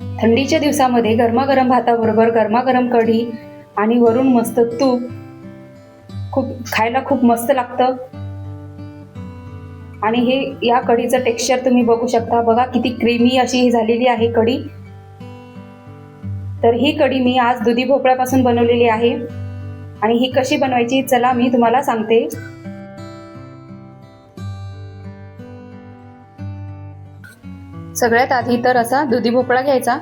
थंडीच्या दिवसामध्ये गरमागरम भाताबरोबर गरमागरम कढी आणि वरून मस्त तूप खूप खायला खूप मस्त लागतं. आणि हे या कढीचं टेक्स्चर तुम्ही बघू शकता. बघा किती क्रीमी अशी ही झालेली आहे कढी. तर ही कढी मी आज दुधी भोपळ्यापासून बनवलेली आहे. आणि ही कशी बनवायची चला मी तुम्हाला सांगते. सगळ्यात आधी तर असा दुधी भोपळा घ्यायचा.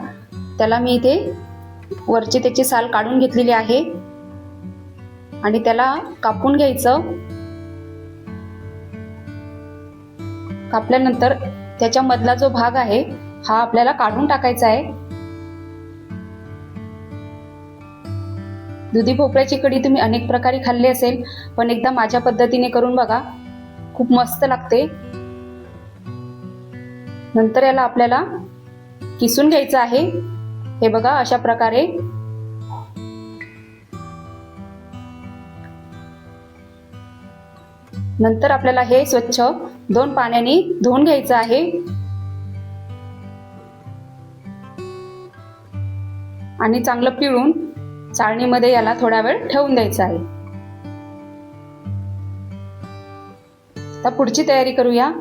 त्याला मी इथे वरची त्याची साल काढून घेतलेली आहे. आणि त्याला कापून घ्यायचं. कापल्यानंतर त्याच्या मधला जो भाग आहे हा आपल्याला काढून टाकायचा आहे. दुधी भोपळ्याची कढी तुम्ही अनेक प्रकारे खाल्ली असेल पण एकदा माझ्या पद्धतीने करून बघा. खूप मस्त लागते. नंतर याला आपल्याला किसून घ्यायचं आहे. हे बघा अशा प्रकारे. नंतर आपल्याला हे स्वच्छ दोन पाण्याने धुवून घ्यायचं आहे. आणि चांगलं पिळून चाळणीमध्ये याला थोडा वेळ ठेवून द्यायचं आहे. आता पुढची तयारी करूया.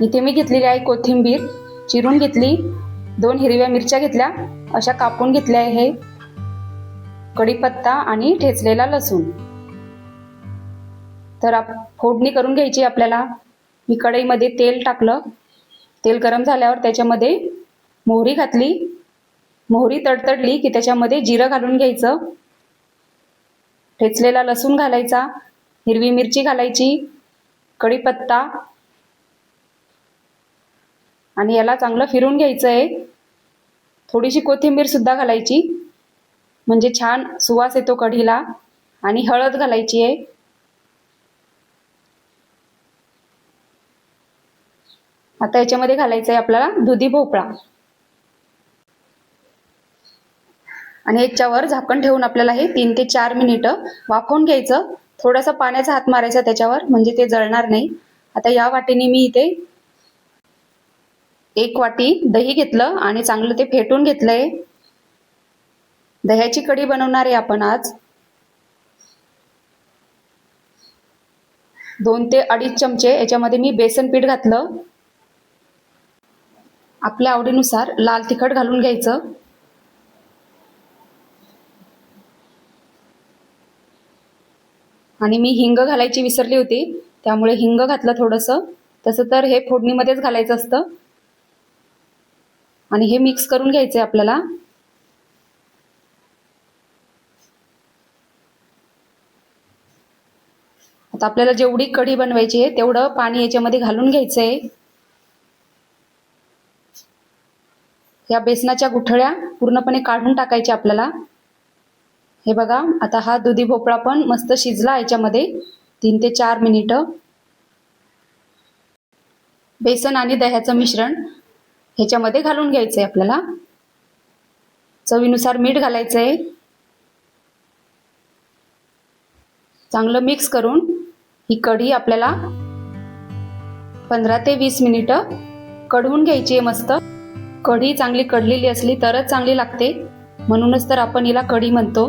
इथे मी घेतलेली आहे कोथिंबीर चिरून घेतली दोन हिरव्या मिरच्या घेतल्या अशा कापून घेतल्या आहे. कढीपत्ता आणि ठेचलेला लसूण. तर आप फोडणी करून घ्यायची आपल्याला. मी कढईमध्ये तेल टाकलं. तेल गरम झाल्यावर त्याच्यामध्ये मोहरी घातली. मोहरी तडतडली की त्याच्यामध्ये जिरं घालून घ्यायचं. ठेचलेला लसूण घालायचा. हिरवी मिरची घालायची. कढीपत्ता आणि याला चांगलं फिरून घ्यायचं आहे थोडीशी कोथिंबीर सुद्धा घालायची. म्हणजे छान सुवास येतो कढीला. आणि हळद घालायची आहे. आता याच्यामध्ये घालायचं आहे आपल्याला दुधी भोपळा. आणि याच्यावर झाकण ठेवून आपल्याला हे तीन ते चार मिनिटं वाफवून घ्यायचं. थोडासा पाण्याचा हात मारायचा त्याच्यावर म्हणजे ते जळणार नाही. आता या वाटेने मी इथे एक वाटी दही घेतलं आणि चांगलं ते फेटून घेतलंय. दह्याची कढी बनवणार आहे आपण आज. दोन ते अडीच चमचे याच्यामध्ये मी बेसन पीठ घातलं. आपल्या आवडीनुसार लाल तिखट घालून घ्यायचं. आणि मी हिंग घालायची विसरली होती त्यामुळे हिंग घातलं थोडंसं. तसं तर हे फोडणीमध्येच घालायचं असतं. आणि हे मिक्स करून घ्यायचंय आपल्याला. आता आपल्याला जेवढी कढी बनवायची आहे तेवढं पाणी याच्यामध्ये घालून घ्यायचंय. या बेसनाच्या गुठळ्या पूर्णपणे काढून टाकायच्या आपल्याला. हे बघा आता हा दुधी भोपळा पण मस्त शिजला याच्यामध्ये. तीन ते चार मिनिटं. बेसन आणि दह्याचं मिश्रण. ह्याच्यामध्ये घालून घ्यायचंय आपल्याला. चवीनुसार मीठ घालायचंय. चांगलं मिक्स करून ही कढी आपल्याला पंधरा ते वीस मिनिटं कढवून घ्यायची आहे मस्त. कढी चांगली कढलेली असली तरच चांगली लागते. म्हणूनच तर आपण हिला कढी म्हणतो.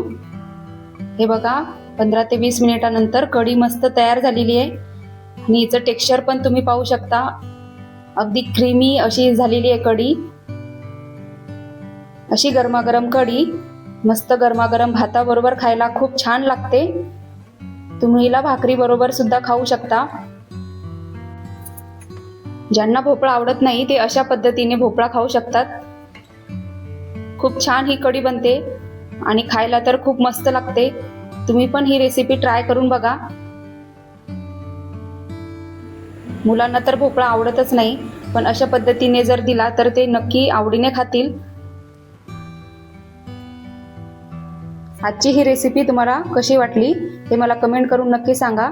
हे बघा पंधरा ते वीस मिनिटानंतर कढी मस्त तयार झालेली आहे. आणि हिचं टेक्स्चर पण तुम्ही पाहू शकता. अगदी क्रीमी अशी झालेली आहे कढी. अशी गरमागरम कढी मस्त गरमागरम भाताबरोबर खायला खूप छान लागते. तुम्ही हिला भाकरी बरोबर सुद्धा खाऊ शकता. ज्यांना भोपळा आवडत नाही ते अशा पद्धतीने भोपळा खाऊ शकतात. खूप छान ही कढी बनते आणि खायला तर खूप मस्त लागते. तुम्ही पण ही रेसिपी ट्राय करून बघा. मुलांना तर भोपळा आवडतच नाही पण अशा पद्धतीने जर दिला तर ते नक्की आवडीने खातील. आजची ही रेसिपी तुम्हाला कशी वाटली हे मला कमेंट करून नक्की सांगा.